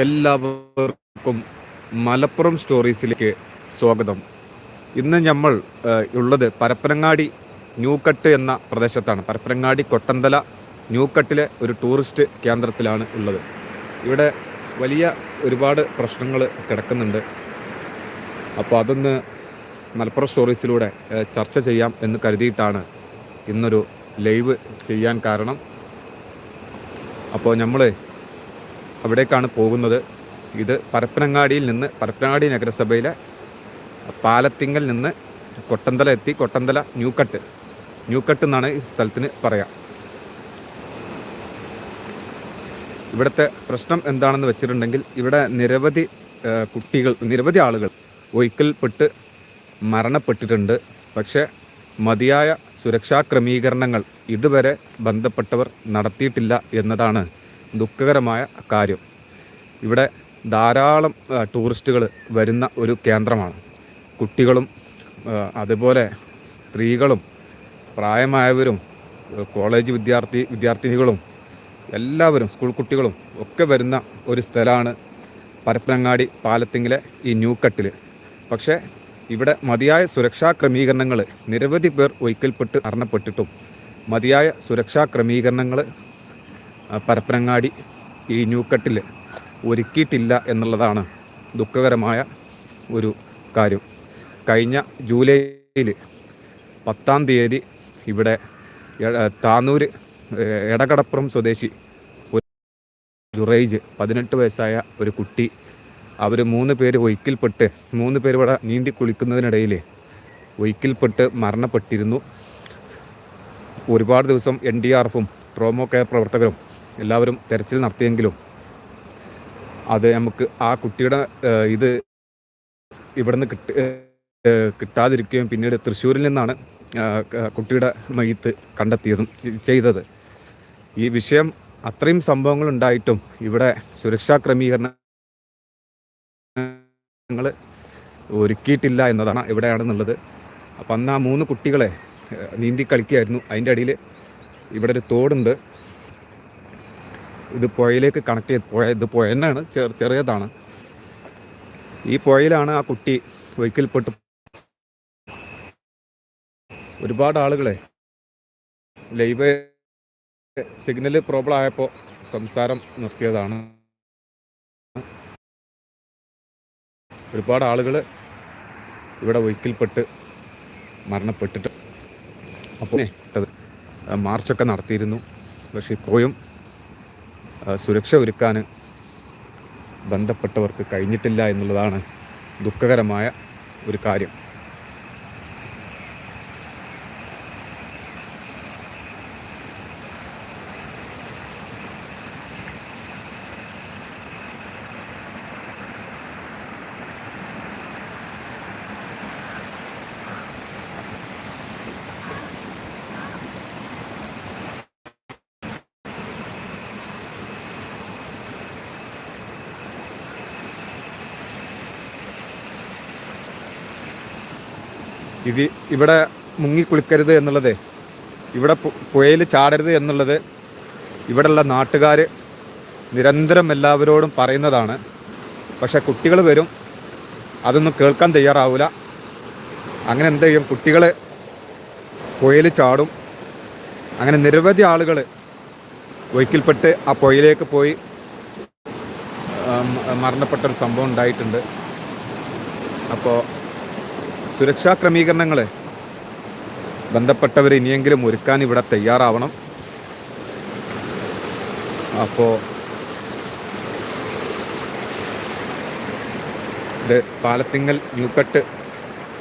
എല്ലാവർക്കും മലപ്പുറം സ്റ്റോറീസിലേക്ക് സ്വാഗതം. ഇന്ന് നമ്മൾ ഉള്ളത് പരപ്പനങ്ങാടി ന്യൂക്കട്ട് എന്ന പ്രദേശത്താണ്. പരപ്പനങ്ങാടി കൊട്ടന്തല ന്യൂക്കട്ടിലെ ഒരു ടൂറിസ്റ്റ് കേന്ദ്രത്തിലാണ് ഉള്ളത്. ഇവിടെ വലിയ ഒരുപാട് പ്രശ്നങ്ങൾ കിടക്കുന്നുണ്ട്. അപ്പോൾ അതൊന്ന് മലപ്പുറം സ്റ്റോറീസിലൂടെ ചർച്ച ചെയ്യാം എന്ന് കരുതിയിട്ടാണ് ഇന്നൊരു ലൈവ് ചെയ്യാൻ കാരണം. അപ്പോൾ നമ്മൾ അവിടേക്കാണ് പോകുന്നത്. ഇത് പരപ്പനങ്ങാടിയിൽ നിന്ന് പരപ്പനങ്ങാടി നഗരസഭയിലെ പാലത്തിങ്കൽ നിന്ന് കൊട്ടന്തല എത്തി. കൊട്ടന്തല ന്യൂക്കട്ട് ന്യൂക്കട്ട് എന്നാണ് ഈ സ്ഥലത്തിന് പറയാം. ഇവിടുത്തെ പ്രശ്നം എന്താണെന്ന് വെച്ചിട്ടുണ്ടെങ്കിൽ ഇവിടെ നിരവധി കുട്ടികൾ നിരവധി ആളുകൾ ഒഴിക്കൽപ്പെട്ട് മരണപ്പെട്ടിട്ടുണ്ട്. പക്ഷേ മതിയായ സുരക്ഷാ ക്രമീകരണങ്ങൾ ഇതുവരെ ബന്ധപ്പെട്ടവർ നടത്തിയിട്ടില്ല എന്നതാണ് ദുഃഖകരമായ കാര്യം. ഇവിടെ ധാരാളം ടൂറിസ്റ്റുകൾ വരുന്ന ഒരു കേന്ദ്രമാണ്. കുട്ടികളും അതുപോലെ സ്ത്രീകളും പ്രായമായവരും കോളേജ് വിദ്യാർത്ഥി വിദ്യാർത്ഥിനികളും എല്ലാവരും സ്കൂൾ കുട്ടികളും ഒക്കെ വരുന്ന ഒരു സ്ഥലമാണ് പരപ്പനങ്ങാടി പാലത്തിങ്ങിലെ ഈ ന്യൂക്കട്ടിൽ പക്ഷേ ഇവിടെ മതിയായ സുരക്ഷാ ക്രമീകരണങ്ങൾ നിരവധി പേർ ഒഴിക്കൽപ്പെട്ട് അറിഞ്ഞപ്പെട്ടിട്ടും മതിയായ സുരക്ഷാ ക്രമീകരണങ്ങൾ പരപ്പനങ്ങാടി ഈ ന്യൂക്കട്ടിൽ ഒരുക്കിയിട്ടില്ല എന്നുള്ളതാണ് ദുഃഖകരമായ ഒരു കാര്യം. കഴിഞ്ഞ ജൂലൈയിൽ പത്താം തീയതി ഇവിടെ താനൂർ എടകടപ്പുറം സ്വദേശി ഒരു ജുറൈജ് പതിനെട്ട് വയസ്സായ ഒരു കുട്ടി അവർ മൂന്ന് പേര് ഒഴുക്കിൽപ്പെട്ട് മൂന്ന് പേര് ഇവിടെ നീന്തി കുളിക്കുന്നതിനിടയിൽ ഒഴുക്കിൽപ്പെട്ട് മരണപ്പെട്ടിരുന്നു. ഒരുപാട് ദിവസം എൻ ഡി ആർ എഫും ട്രോമോ കെയർ പ്രവർത്തകരും എല്ലാവരും തെരച്ചിൽ നടത്തിയെങ്കിലും അത് നമുക്ക് ആ കുട്ടിയുടെ ഇത് ഇവിടുന്ന് കിട്ടി കിട്ടാതിരിക്കുകയും പിന്നീട് തൃശ്ശൂരിൽ നിന്നാണ് കുട്ടിയുടെ മയ്യത്ത് കണ്ടെത്തിയതും ചെയ്തത്. ഈ വിഷയം അത്രയും സംഭവങ്ങൾ ഉണ്ടായിട്ടും ഇവിടെ സുരക്ഷാ ക്രമീകരണങ്ങൾ ഒരുക്കിയിട്ടില്ല എന്നതാണ് ഇവിടെയാണെന്നുള്ളത്. അപ്പം അന്ന് ആ മൂന്ന് കുട്ടികളെ നീന്തി കളിക്കുകയായിരുന്നു. അതിന്റെ അടിയിൽ ഇവിടെ ഒരു തോടുണ്ട്. ഇത് പുഴയിലേക്ക് കണക്ട് ചെയ്ത് പുഴ ഇത് പുഴ തന്നെയാണ് ചെറു ചെറിയതാണ്. ഈ പുഴയിലാണ് ആ കുട്ടി ഒഴുക്കിൽപ്പെട്ട്. ഒരുപാട് ആളുകളെ ലൈവ് സിഗ്നൽ പ്രോബ്ലം ആയപ്പോൾ സംസാരം നിർത്തിയതാണ്. ഒരുപാട് ആളുകൾ ഇവിടെ ഒഴുക്കിൽപ്പെട്ട് മരണപ്പെട്ടിട്ട്. അപ്പോൾ മാർച്ചൊക്കെ നടത്തിയിരുന്നു. പക്ഷെ ഇപ്പോഴും സുരക്ഷ ഒരുക്കാൻ ബന്ധപ്പെട്ടവർക്ക് കഴിഞ്ഞിട്ടില്ല എന്നുള്ളതാണ് ദുഃഖകരമായ ഒരു കാര്യം. ഇത് ഇവിടെ മുങ്ങി കുളിക്കരുത് എന്നുള്ളത് ഇവിടെ പുഴയിൽ ചാടരുത് എന്നുള്ളത് ഇവിടെയുള്ള നാട്ടുകാർ നിരന്തരം എല്ലാവരോടും പറയുന്നതാണ്. പക്ഷെ കുട്ടികൾ വരും അതൊന്നും കേൾക്കാൻ തയ്യാറാവില്ല അങ്ങനെ എന്ത് ചെയ്യും? കുട്ടികൾ പുഴയിൽ ചാടും. അങ്ങനെ നിരവധി ആളുകൾ ഒഴുക്കിൽപ്പെട്ട് ആ പുഴയിലേക്ക് പോയി മരണപ്പെട്ടൊരു സംഭവം ഉണ്ടായിട്ടുണ്ട്. അപ്പോൾ സുരക്ഷാ ക്രമീകരണങ്ങളെ ബന്ധപ്പെട്ടവർ ഇനിയെങ്കിലും ഒരുക്കാൻ ഇവിടെ തയ്യാറാവണം. അപ്പോൾ ഇത് പാലത്തിങ്ങൽ ന്യൂക്കട്ട്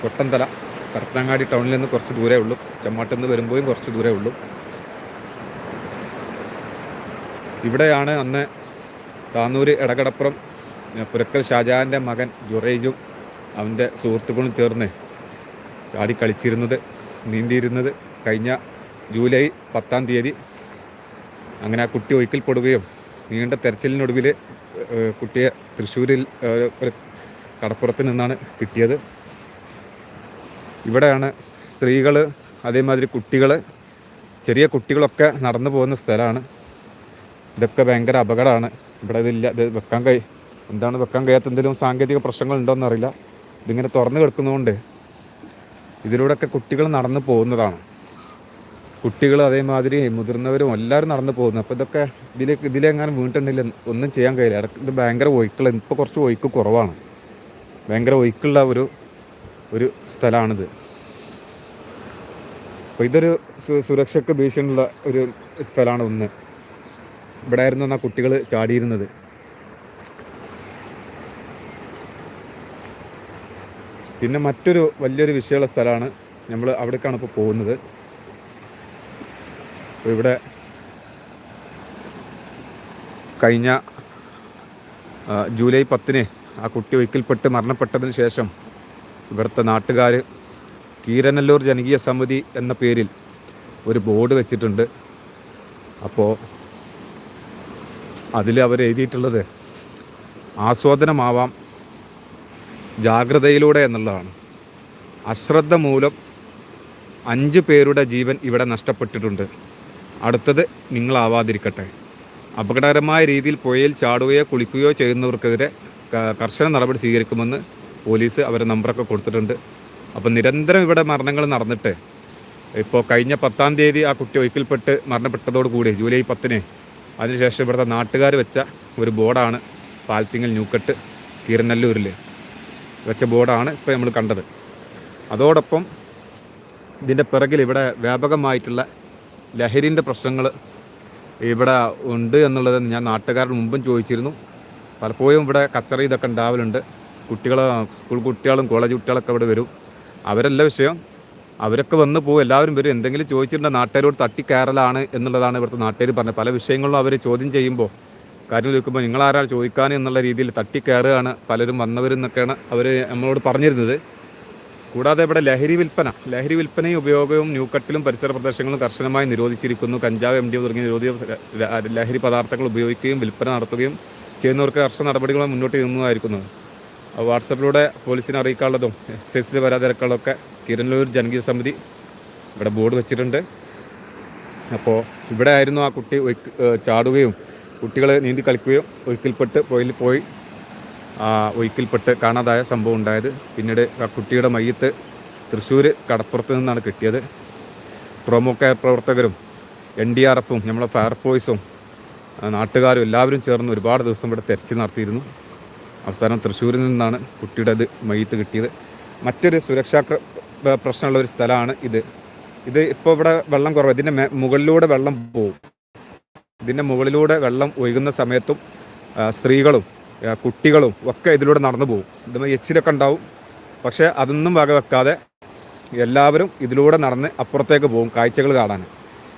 കൊട്ടന്തല പരപ്പനങ്ങാടി ടൗണിൽ നിന്ന് കുറച്ച് ദൂരേ ഉള്ളൂ. ചെമ്മാട്ടിൽ നിന്ന് വരുമ്പോഴും കുറച്ച് ദൂരേ ഉള്ളൂ. ഇവിടെയാണ് അന്ന് താന്നൂര് ഇടകടപ്പുറം പുരക്കൽ ഷാജഹാന്റെ മകൻ ജുറേജും അവന്റെ സുഹൃത്തുക്കളും ചേർന്ന് ചാടി കളിച്ചിരുന്നത് നീന്തിയിരുന്നത് കഴിഞ്ഞ ജൂലൈ പത്താം തീയതി. അങ്ങനെ ആ കുട്ടി ഒഴുക്കിൽപ്പെടുകയും നീണ്ട തെരച്ചിലിനൊടുവിൽ കുട്ടിയെ തൃശ്ശൂരിൽ ഒരു കടപ്പുറത്ത് നിന്നാണ് കിട്ടിയത്. ഇവിടെയാണ് സ്ത്രീകൾ അതേമാതിരി കുട്ടികൾ ചെറിയ കുട്ടികളൊക്കെ നടന്നു പോകുന്ന സ്ഥലമാണ്. ഇതൊക്കെ ഭയങ്കര അപകടമാണ്. ഇവിടെ ഇതില്ല ഇത് വെക്കാൻ കഴി എന്താണ് വെക്കാൻ കഴിയാത്ത എന്തെങ്കിലും സാങ്കേതിക പ്രശ്നങ്ങളുണ്ടോയെന്നറിയില്ല ഇതിങ്ങനെ തുറന്നു കിടക്കുന്നതുകൊണ്ട് ഇതിലൂടെയൊക്കെ കുട്ടികൾ നടന്നു പോകുന്നതാണ്. കുട്ടികൾ അതേമാതിരി മുതിർന്നവരും എല്ലാവരും നടന്നു പോകുന്നു. അപ്പോൾ ഇതൊക്കെ ഇതിലേക്ക് ഇതിലെങ്ങാനും വീണിട്ടുണ്ടെങ്കിൽ ഒന്നും ചെയ്യാൻ കഴിയില്ല. ഇത് ഭയങ്കര ഒഴുക്കുള്ള ഇപ്പോൾ കുറച്ച് ഒഴുക്ക് കുറവാണ്. ഭയങ്കര ഒഴുക്കുള്ള ഒരു ഒരു സ്ഥലമാണിത്. അപ്പോൾ ഇതൊരു സുരക്ഷയ്ക്ക് ഭീഷണിയുള്ള ഒരു സ്ഥലമാണ് ഒന്ന്. ഇവിടെ ആയിരുന്നു എന്നാൽ കുട്ടികൾ ചാടിയിരുന്നത്. പിന്നെ മറ്റൊരു വലിയൊരു വിഷയമുള്ള സ്ഥലമാണ് നമ്മൾ അവിടേക്കാണ് ഇപ്പോൾ പോകുന്നത്. ഇവിടെ കഴിഞ്ഞ ജൂലൈ പത്തിന് ആ കുട്ടി ഒരിക്കൽപ്പെട്ട് മരണപ്പെട്ടതിന് ശേഷം ഇവിടുത്തെ നാട്ടുകാർ കീരനല്ലൂർ ജനകീയ സമിതി എന്ന പേരിൽ ഒരു ബോർഡ് വെച്ചിട്ടുണ്ട്. അപ്പോൾ അതിൽ അവർ എഴുതിയിട്ടുള്ളത് ആസ്വാദനമാവാം ജാഗ്രതയിലൂടെ എന്നുള്ളതാണ്. അശ്രദ്ധ മൂലം അഞ്ച് പേരുടെ ജീവൻ ഇവിടെ നഷ്ടപ്പെട്ടിട്ടുണ്ട്. അടുത്തത് നിങ്ങളാവാതിരിക്കട്ടെ. അപകടകരമായ രീതിയിൽ പുഴയിൽ ചാടുകയോ കുളിക്കുകയോ ചെയ്യുന്നവർക്കെതിരെ കർശന നടപടി സ്വീകരിക്കുമെന്ന് പോലീസ് അവരെ നമ്പറൊക്കെ കൊടുത്തിട്ടുണ്ട്. അപ്പം നിരന്തരം ഇവിടെ മരണങ്ങൾ നടന്നിട്ട് ഇപ്പോൾ കഴിഞ്ഞ പത്താം തീയതി ആ കുട്ടി ഒഴുക്കിൽപ്പെട്ട് മരണപ്പെട്ടതോടുകൂടി ജൂലൈ പത്തിന് അതിനുശേഷം ഇവിടുത്തെ നാട്ടുകാർ വെച്ച ഒരു ബോർഡാണ് പാൽത്തിങ്ങൽ ന്യൂക്കട്ട് കീരനല്ലൂരിൽ വെച്ച ബോർഡാണ് ഇപ്പോൾ നമ്മൾ കണ്ടത്. അതോടൊപ്പം ഇതിന്റെ പിറകിൽ ഇവിടെ വ്യാപകമായിട്ടുള്ള ലഹരിന്റെ പ്രശ്നങ്ങൾ ഇവിടെ ഉണ്ട് എന്നുള്ളത് ഞാൻ നാട്ടുകാരുടെ മുമ്പും ചോദിച്ചിരുന്നു. പലപ്പോഴും ഇവിടെ കച്ചറ ഇതൊക്കെ ഉണ്ടാവലുണ്ട്. കുട്ടികൾ സ്കൂൾ കുട്ടികളും കോളേജ് കുട്ടികളൊക്കെ ഇവിടെ വരും. അവരല്ല വിഷയം. അവരൊക്കെ വന്ന് പോകും എല്ലാവരും വരും. എന്തെങ്കിലും ചോദിച്ചിട്ടുണ്ടെങ്കിൽ നാട്ടുകാരോട് തട്ടിക്കയറലാണ് എന്നുള്ളതാണ് ഇവിടുത്തെ നാട്ടുകാർ പറഞ്ഞത്. പല വിഷയങ്ങളും അവർ ചോദ്യം ചെയ്യുമ്പോൾ കാര്യം ചോദിക്കുമ്പോൾ നിങ്ങളാരാ ചോദിക്കാൻ എന്നുള്ള രീതിയിൽ തട്ടിക്കയറുകയാണ് പലരും വന്നവരെന്നൊക്കെയാണ് അവർ നമ്മളോട് പറഞ്ഞിരുന്നത്. കൂടാതെ ഇവിടെ ലഹരി വിൽപ്പന ലഹരി വിൽപ്പനയും ഉപയോഗവും ന്യൂക്കട്ടിലും പരിസര പ്രദേശങ്ങളും കർശനമായി നിരോധിച്ചിരിക്കുന്നു. കഞ്ചാവ് എം ഡി തുടങ്ങിയ നിരോധിത ലഹരി പദാർത്ഥങ്ങൾ ഉപയോഗിക്കുകയും വിൽപ്പന നടത്തുകയും ചെയ്യുന്നവർക്ക് കർശന നടപടികൾ മുന്നോട്ട് ചെയ്യുന്നതായിരിക്കുന്നത് വാട്സപ്പിലൂടെ പോലീസിനെ അറിയിക്കാനുള്ളതും എക്സൈസിൽ വരാതിരക്കാനുള്ളതൊക്കെ കിരൺലൂർ ജനകീയ സമിതി ഇവിടെ ബോർഡ് വെച്ചിട്ടുണ്ട്. അപ്പോൾ ഇവിടെ ആയിരുന്നു ആ കുട്ടി ചാടുകയും കുട്ടികൾ നീന്തി കളിക്കുകയും ഒഴുക്കിൽപ്പെട്ട് പുഴയിൽ പോയി ഒഴുക്കിൽപ്പെട്ട് കാണാതായ സംഭവം ഉണ്ടായത്. പിന്നീട് ആ കുട്ടിയുടെ മയ്യത്ത് തൃശ്ശൂർ കടപ്പുറത്ത് നിന്നാണ് കിട്ടിയത്. പ്രൊമോ കെയർ പ്രവർത്തകരും എൻ ഡി ആർ എഫും നമ്മളെ ഫയർഫോഴ്സും നാട്ടുകാരും എല്ലാവരും ചേർന്ന് ഒരുപാട് ദിവസം ഇവിടെ തെരച്ചിൽ നടത്തിയിരുന്നു. അവസാനം തൃശ്ശൂരിൽ നിന്നാണ് കുട്ടിയുടെ ഇത് മയ്യത്ത് കിട്ടിയത്. മറ്റൊരു സുരക്ഷാ പ്രശ്നമുള്ള ഒരു സ്ഥലമാണ് ഇത്. ഇത് ഇപ്പോൾ ഇവിടെ വെള്ളം കുറവ്. ഇതിന്റെ മുകളിലൂടെ വെള്ളം പോകും ഇതിന്റെ മുകളിലൂടെ വെള്ളം ഒഴുകുന്ന സമയത്തും സ്ത്രീകളും കുട്ടികളും ഒക്കെ ഇതിലൂടെ നടന്നു പോകും. ഇത് എച്ചിലൊക്കെ ഉണ്ടാവും. പക്ഷേ അതൊന്നും വക വെക്കാതെ എല്ലാവരും ഇതിലൂടെ നടന്ന് അപ്പുറത്തേക്ക് പോകും കാഴ്ചകൾ കാണാൻ.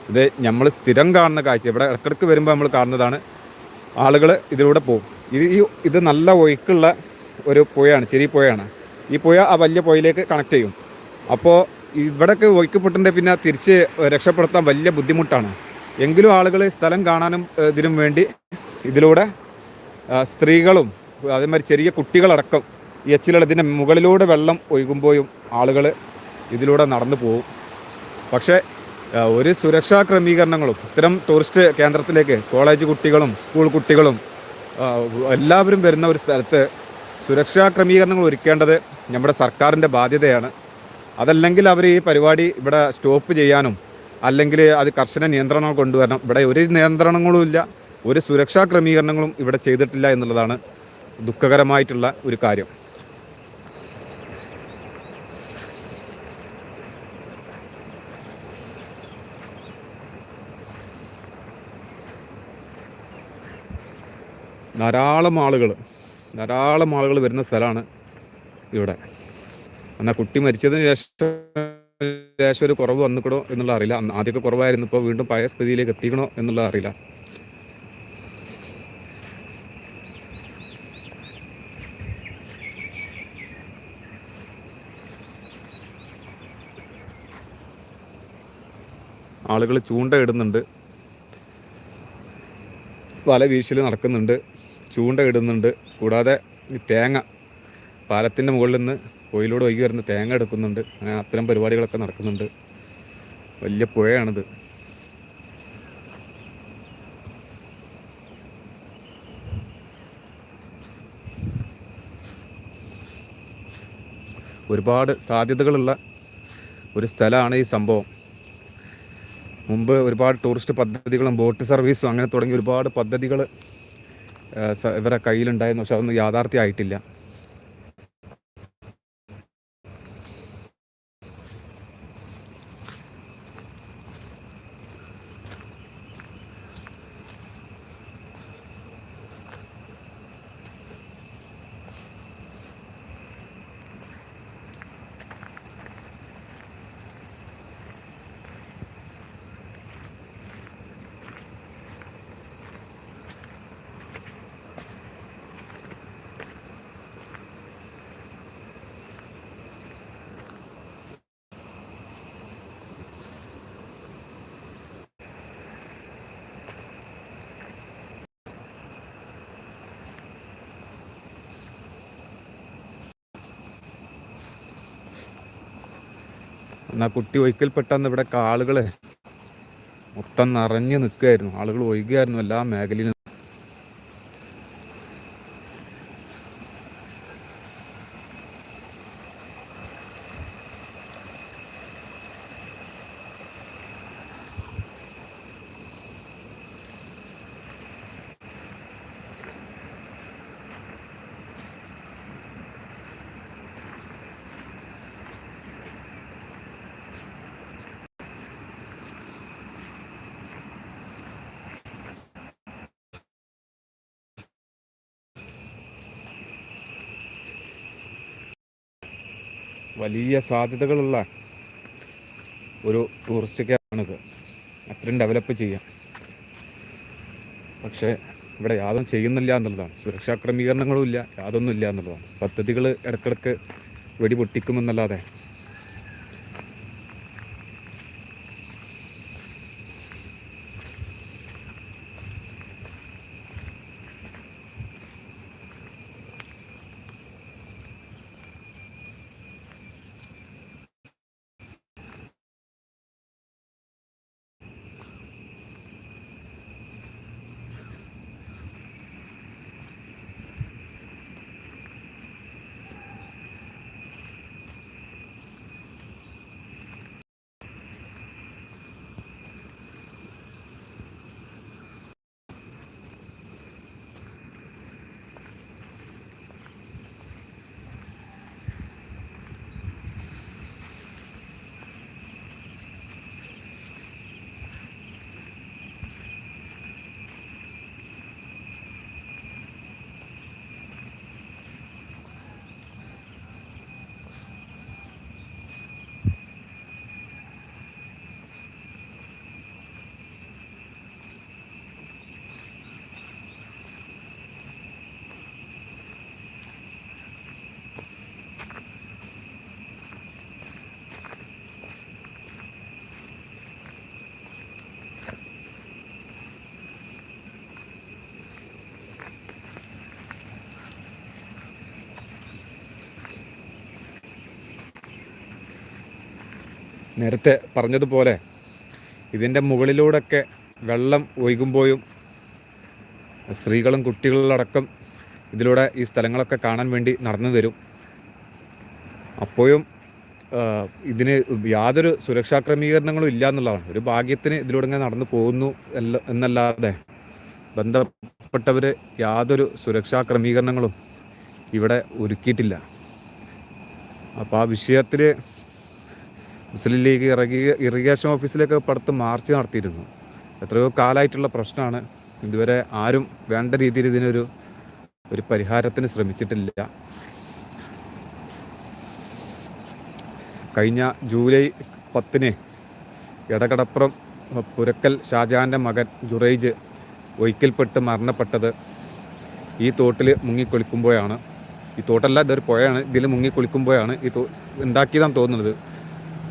ഇത് നമ്മൾ സ്ഥിരം കാണുന്ന കാഴ്ച. ഇവിടെ ഇടക്കിടക്ക് വരുമ്പോൾ നമ്മൾ കാണുന്നതാണ് ആളുകൾ ഇതിലൂടെ പോകും. ഇത് ഈ ഇത് നല്ല ഒഴുക്കുള്ള ഒരു പുഴയാണ് ചെറിയ പുഴയാണ്. ഈ പുഴ ആ വലിയ പുഴയിലേക്ക് കണക്ട് ചെയ്യും. അപ്പോൾ ഇവിടെയൊക്കെ ഒഴുക്കപ്പെട്ടിട്ടുണ്ടെങ്കിൽ പിന്നെ തിരിച്ച് രക്ഷപ്പെടുത്താൻ വലിയ ബുദ്ധിമുട്ടാണ്. എങ്കിലും ആളുകൾ സ്ഥലം കാണാനും ഇതിനും വേണ്ടി ഇതിലൂടെ സ്ത്രീകളും അതേമാതിരി ചെറിയ കുട്ടികളടക്കം ഈ എച്ചിലുള്ള ഇതിന്റെ മുകളിലൂടെ വെള്ളം ഒഴുകുമ്പോഴും ആളുകൾ ഇതിലൂടെ നടന്നു പോകും. പക്ഷേ ഒരു സുരക്ഷാ ക്രമീകരണങ്ങളും ഇത്തരം ടൂറിസ്റ്റ് കേന്ദ്രത്തിലേക്ക് കോളേജ് കുട്ടികളും സ്കൂൾ കുട്ടികളും എല്ലാവരും വരുന്ന ഒരു സ്ഥലത്ത് സുരക്ഷാ ക്രമീകരണങ്ങൾ ഒരുക്കേണ്ടത് നമ്മുടെ സർക്കാരിന്റെ ബാധ്യതയാണ്. അതല്ലെങ്കിൽ അവർ ഈ പരിപാടി ഇവിടെ സ്റ്റോപ്പ് ചെയ്യാനും അല്ലെങ്കിൽ അത് കർശന നിയന്ത്രണങ്ങൾ കൊണ്ടുവരണം. ഇവിടെ ഒരു നിയന്ത്രണങ്ങളും ഇല്ല. ഒരു സുരക്ഷാ ക്രമീകരണങ്ങളും ഇവിടെ ചെയ്തിട്ടില്ല എന്നുള്ളതാണ് ദുഃഖകരമായിട്ടുള്ള ഒരു കാര്യം. ധാരാളം ആളുകൾ ധാരാളം ആളുകൾ വരുന്ന സ്ഥലമാണ് ഇവിടെ. എന്നാൽ കുട്ടി മരിച്ചതിന് ശേഷം ശേഷം ഒരു കുറവ് വന്നിക്കണോ എന്നുള്ള അറിയില്ല. ആദ്യമൊക്കെ കുറവായിരുന്നു. ഇപ്പോൾ വീണ്ടും പഴയ സ്ഥിതിയിലേക്ക് എത്തിക്കണോ എന്നുള്ള അറിയില്ല. ആളുകൾ ചൂണ്ട ഇടുന്നുണ്ട്. വല വീശിൽ നടക്കുന്നുണ്ട്. ചൂണ്ട ഇടുന്നുണ്ട്. കൂടാതെ തേങ്ങ പാലത്തിന്റെ മുകളിൽ നിന്ന് കോയിലൂടെ ഒഴുകി വരുന്ന തേങ്ങ എടുക്കുന്നുണ്ട്. അങ്ങനെ അത്തരം പരിപാടികളൊക്കെ നടക്കുന്നുണ്ട്. വലിയ പുഴയാണിത്. ഒരുപാട് സാധ്യതകളുള്ള ഒരു സ്ഥലമാണ് ഈ സംഭവം. മുമ്പ് ഒരുപാട് ടൂറിസ്റ്റ് പദ്ധതികളും ബോട്ട് സർവീസും അങ്ങനെ തുടങ്ങി ഒരുപാട് പദ്ധതികൾ ഇവരെ കയ്യിലുണ്ടായിരുന്നു. പക്ഷെ അതൊന്നും യാഥാർത്ഥ്യമായിട്ടില്ല. എന്നാൽ കുട്ടി ഒരിക്കൽപ്പെട്ടന്ന് ഇവിടെ ആളുകളെ മൊത്തം നിറഞ്ഞു നിൽക്കുകയായിരുന്നു ആളുകൾ ഒഴുകുകയായിരുന്നു. എല്ലാ മേഖലയിലും വലിയ സാധ്യതകളുള്ള ഒരു ടൂറിസ്റ്റ് ക്യാമ്പാണിത് അത്രയും ഡെവലപ്പ് ചെയ്യാം പക്ഷേ ഇവിടെ യാതൊന്നും ചെയ്യുന്നില്ല എന്നുള്ളതാണ്. സുരക്ഷാ ക്രമീകരണങ്ങളും ഇല്ല യാതൊന്നും ഇല്ല എന്നുള്ളതാണ്. പദ്ധതികൾ ഇടക്കിടക്ക് വെടി പൊട്ടിക്കുമെന്നല്ലാതെ നേരത്തെ പറഞ്ഞതുപോലെ ഇതിന്റെ മുകളിലൂടെയൊക്കെ വെള്ളം ഒഴുകുമ്പോഴും സ്ത്രീകളും കുട്ടികളടക്കം ഇതിലൂടെ ഈ സ്ഥലങ്ങളൊക്കെ കാണാൻ വേണ്ടി നടന്നു വരും. അപ്പോഴും ഇതിന് യാതൊരു സുരക്ഷാ ക്രമീകരണങ്ങളും ഇല്ല എന്നുള്ളതാണ്. ഒരു ഭാഗ്യത്തിന് ഇതിലൂടെ ഇങ്ങനെ നടന്നു പോകുന്നു എന്നല്ലാതെ ബന്ധപ്പെട്ടവർ യാതൊരു സുരക്ഷാ ക്രമീകരണങ്ങളും ഇവിടെ ഒരുക്കിയിട്ടില്ല. അപ്പോൾ ആ വിഷയത്തിൽ മുസ്ലിം ലീഗ് ഇറങ്ങി ഇറിഗേഷൻ ഓഫീസിലേക്ക് പടുത്ത് മാർച്ച് നടത്തിയിരുന്നു. എത്രയോ കാലമായിട്ടുള്ള പ്രശ്നമാണ്. ഇതുവരെ ആരും വേണ്ട രീതിയിൽ ഇതിനൊരു ഒരു പരിഹാരത്തിന് ശ്രമിച്ചിട്ടില്ല. കഴിഞ്ഞ ജൂലൈ പത്തിന് ഇടകടപ്പുറം പുരക്കൽ ഷാജഹാന്റെ മകൻ ജുറൈജ് ഒഴിക്കൽപ്പെട്ട് മരണപ്പെട്ടത് ഈ തോട്ടിൽ മുങ്ങിക്കൊളിക്കുമ്പോഴാണ്. ഈ തോട്ടല്ല ഇതൊരു പുഴയാണ്. ഇതിൽ മുങ്ങിക്കൊളിക്കുമ്പോഴാണ് ഈ തോ ഉണ്ടാക്കിയതാണെന്ന് തോന്നുന്നത്.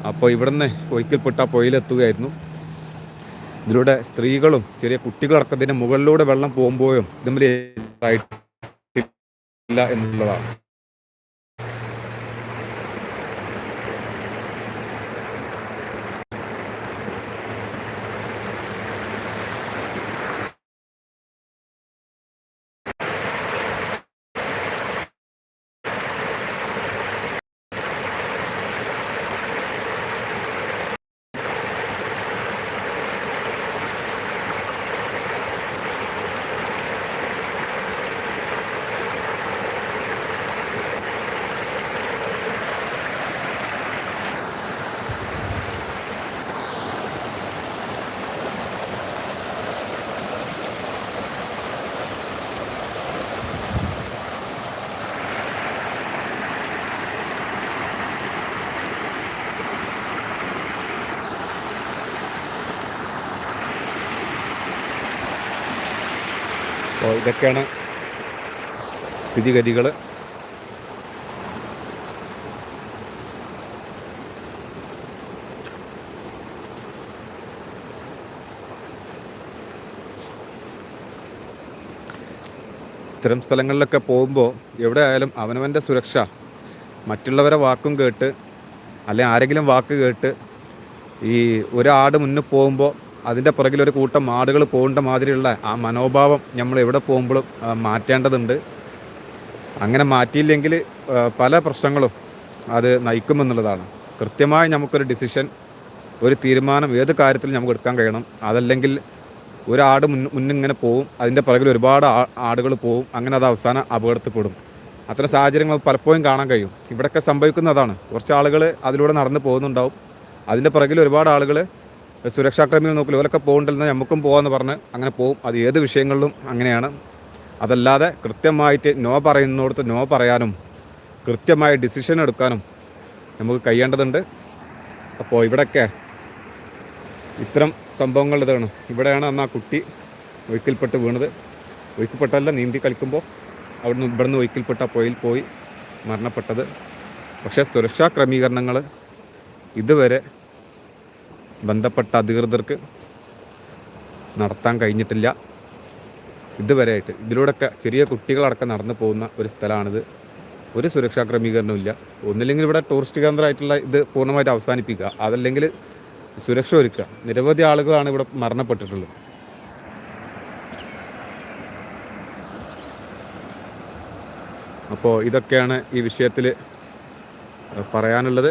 അപ്പോൾ ഇവിടുന്ന് ഒരിക്കൽപ്പെട്ട പുഴയിലെത്തുകയായിരുന്നു. ഇതിലൂടെ സ്ത്രീകളും ചെറിയ കുട്ടികളടക്കത്തിന്റെ മുകളിലൂടെ വെള്ളം പോകുമ്പോഴും ഇതുമില്ല എന്നുള്ളതാണ്. അപ്പോൾ ഇതൊക്കെയാണ് സ്ഥിതിഗതികൾ ഇത്തരം സ്ഥലങ്ങളിലൊക്കെ പോകുമ്പോൾ എവിടെ ആയാലും അവനവന്റെ സുരക്ഷ മറ്റുള്ളവരെ വാക്കും കേട്ട് അല്ലെങ്കിൽ ആരെങ്കിലും വാക്ക് കേട്ട് ഈ ഒരാട് മുന്നിൽ പോകുമ്പോൾ അതിന്റെ പുറകിൽ ഒരു കൂട്ടം ആടുകൾ പോകേണ്ട മാതിരിയുള്ള ആ മനോഭാവം നമ്മൾ എവിടെ പോകുമ്പോഴും മാറ്റേണ്ടതുണ്ട്. അങ്ങനെ മാറ്റിയില്ലെങ്കിൽ പല പ്രശ്നങ്ങളും അത് നയിക്കുമെന്നുള്ളതാണ്. കൃത്യമായി നമുക്കൊരു ഡിസിഷൻ ഒരു തീരുമാനം ഏത് കാര്യത്തിൽ നമുക്ക് എടുക്കാൻ കഴിയണം അതല്ലെങ്കിൽ ഒരാട് മുൻ മുന്നിങ്ങനെ പോവും അതിന്റെ പുറകിൽ ഒരുപാട് ആടുകൾ പോവും അങ്ങനെ അത് അവസാനം അപകടത്തിൽപ്പെടും. അത്തരം സാഹചര്യങ്ങൾ പലപ്പോഴും കാണാൻ കഴിയും. ഇവിടെയൊക്കെ സംഭവിക്കുന്നതാണ്. കുറച്ച് ആളുകൾ അതിലൂടെ നടന്നു പോകുന്നുണ്ടാവും. അതിന്റെ പുറകിൽ ഒരുപാട് ആളുകൾ സുരക്ഷാക്രമികൾ നോക്കില്ല ഇവരൊക്കെ പോകണ്ടെന്ന് നമുക്കും പോകാമെന്ന് പറഞ്ഞ് അങ്ങനെ പോകും അത് ഏത് വിഷയങ്ങളിലും അങ്ങനെയാണ്. അതല്ലാതെ കൃത്യമായിട്ട് നോ പറയുന്നിടത്ത് നോ പറയാനും കൃത്യമായ ഡിസിഷൻ എടുക്കാനും നമുക്ക് കഴിയേണ്ടതുണ്ട്. അപ്പോൾ ഇവിടെയൊക്കെ ഇത്തരം സംഭവങ്ങൾ ഇതാണ്. ഇവിടെയാണ് അന്ന് ആ കുട്ടി ഒഴുക്കിൽപ്പെട്ട് വീണത്. ഒഴുക്കിൽപ്പെട്ടല്ല നീന്തി കളിക്കുമ്പോൾ അവിടുന്ന് ഇവിടുന്ന് ഒഴുക്കിൽപ്പെട്ട പുഴയിൽ പോയി മരണപ്പെട്ടത്. പക്ഷേ സുരക്ഷാ ക്രമീകരണങ്ങൾ ഇതുവരെ ബന്ധപ്പെട്ട അധികൃതർക്ക് നടത്താൻ കഴിഞ്ഞിട്ടില്ല. ഇതുവരെയായിട്ട് ഇതിലൂടെയൊക്കെ ചെറിയ കുട്ടികളടക്കം നടന്നു പോകുന്ന ഒരു സ്ഥലമാണിത്. ഒരു സുരക്ഷാ ക്രമീകരണവും ഇല്ല. ഒന്നില്ലെങ്കിൽ ഇവിടെ ടൂറിസ്റ്റ് കേന്ദ്രമായിട്ടുള്ള ഇത് പൂർണമായിട്ട് അവസാനിപ്പിക്കുക. അതല്ലെങ്കിൽ സുരക്ഷ ഒരുക്കുക. നിരവധി ആളുകളാണ് ഇവിടെ മരണപ്പെട്ടിട്ടുള്ളത്. അപ്പോൾ ഇതൊക്കെയാണ് ഈ വിഷയത്തിൽ പറയാനുള്ളത്.